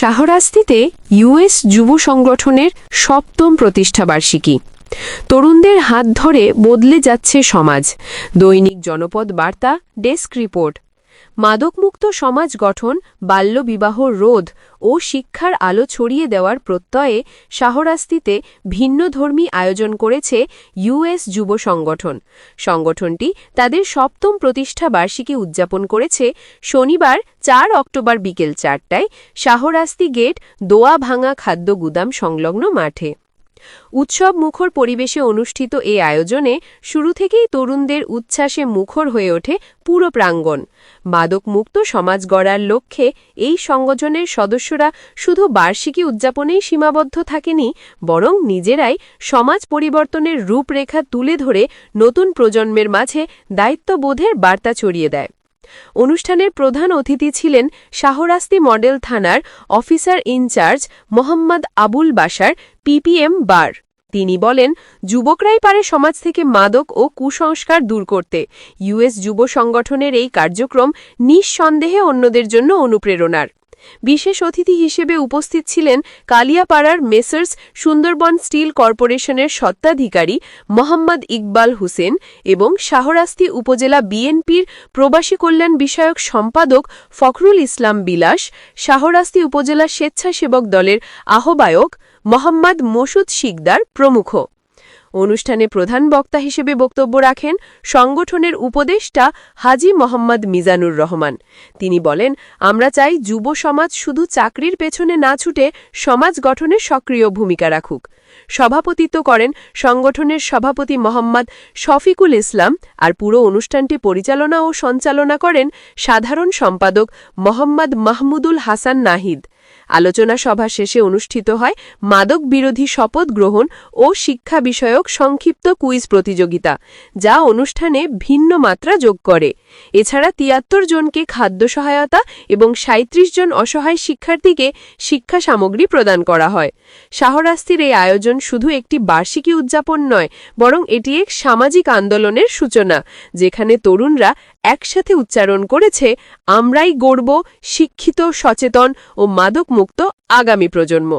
শাহরাস্তিতে US যুব সংগঠনের সপ্তম প্রতিষ্ঠাবার্ষিকী তরুণদের হাত ধরে বদলে যাচ্ছে সমাজ। দৈনিক জনপদ বার্তা, ডেস্ক রিপোর্ট। মাদকমুক্ত সমাজ গঠন, বাল্যবিবাহ রোধ ও শিক্ষার আলো ছড়িয়ে দেওয়ার প্রত্যয়ে শাহরাস্তিতে ভিন্নধর্মী আয়োজন করেছে ইউএস যুব সংগঠন। সংগঠনটি তাদের সপ্তম প্রতিষ্ঠা বার্ষিকী উদযাপন করেছে শনিবার চার অক্টোবর বিকেল চারটায় শাহরাস্তি গেট দোয়া ভাঙা খাদ্য গুদাম সংলগ্ন মাঠে। উৎসব মুখর পরিবেশে অনুষ্ঠিত এই আয়োজনে শুরু থেকেই তরুণদের উচ্ছ্বাসে মুখর হয়ে ওঠে পুরো প্রাঙ্গণ। মাদকমুক্ত সমাজ গড়ার লক্ষ্যে এই সংগঠনের সদস্যরা শুধু বার্ষিকী উদযাপনেই সীমাবদ্ধ থাকেনি, বরং নিজেরাই সমাজ পরিবর্তনের রূপরেখা তুলে ধরে নতুন প্রজন্মের মাঝে দায়িত্ববোধের বার্তা ছড়িয়ে দেয়। অনুষ্ঠানের প্রধান অতিথি ছিলেন শাহরাস্তি মডেল থানার officer in charge Mohammad Abul Basar PPM bar. তিনি বলেন, যুবকরাই পারে সমাজ থেকে মাদক ও কুসংস্কার দূর করতে। ইউএস যুব সংগঠনের এই কার্যক্রম নিঃসন্দেহে অন্যদের জন্য অনুপ্রেরণার। বিশেষ অতিথি হিসেবে উপস্থিত ছিলেন কালিয়াপাড়ার মেসার্স সুন্দরবন স্টিল কর্পোরেশনের সত্ত্বাধিকারী মোহাম্মদ ইকবাল হোসেন এবং শাহরাস্তি উপজেলা বিএনপির প্রবাসী কল্যাণ বিষয়ক সম্পাদক ফখরুল ইসলাম বিলাস, শাহরাস্তি উপজেলা স্বেচ্ছাসেবক দলের আহ্বায়ক মোহাম্মদ মসুদ শিকদার প্রমুখ। অনুষ্ঠানে প্রধান বক্তা হিসেবে বক্তব্য রাখেন সংগঠনের উপদেষ্টা হাজি মোহাম্মদ মিজানুর রহমান। তিনি বলেন, আমরা চাই যুব সমাজ শুধু চাকরির পেছনে না ছুটে সমাজ গঠনে সক্রিয় ভূমিকা রাখুক। সভাপতিত্ব করেন সংগঠনের সভাপতি মোহাম্মদ শফিকুল ইসলাম আর পুরো অনুষ্ঠানটি পরিচালনা ও সঞ্চালনা করেন সাধারণ সম্পাদক মোহাম্মদ মাহমুদুল হাসান নাহিদ। আলোচনা সভা শেষে অনুষ্ঠিত হয় মাদক বিরোধী শপথ গ্রহণ ও শিক্ষা বিষয়ক সংক্ষিপ্ত কুইজ প্রতিযোগিতা, যা অনুষ্ঠানে ভিন্ন মাত্রা যোগ করে। এছাড়া তিয়াত্তর জনকে খাদ্য সহায়তা এবং ৩৭ জন অসহায় শিক্ষার্থীকে শিক্ষা সামগ্রী প্রদান করা হয়। শাহরাস্তির এই আয়োজন শুধু একটি বার্ষিকী উদযাপন নয়, বরং এটি এক সামাজিক আন্দোলনের সূচনা, যেখানে তরুণরা একসাথে উচ্চারণ করেছে, আমরাই গড়ব, শিক্ষিত, সচেতন ও মাদকমুক্ত আগামী প্রজন্ম।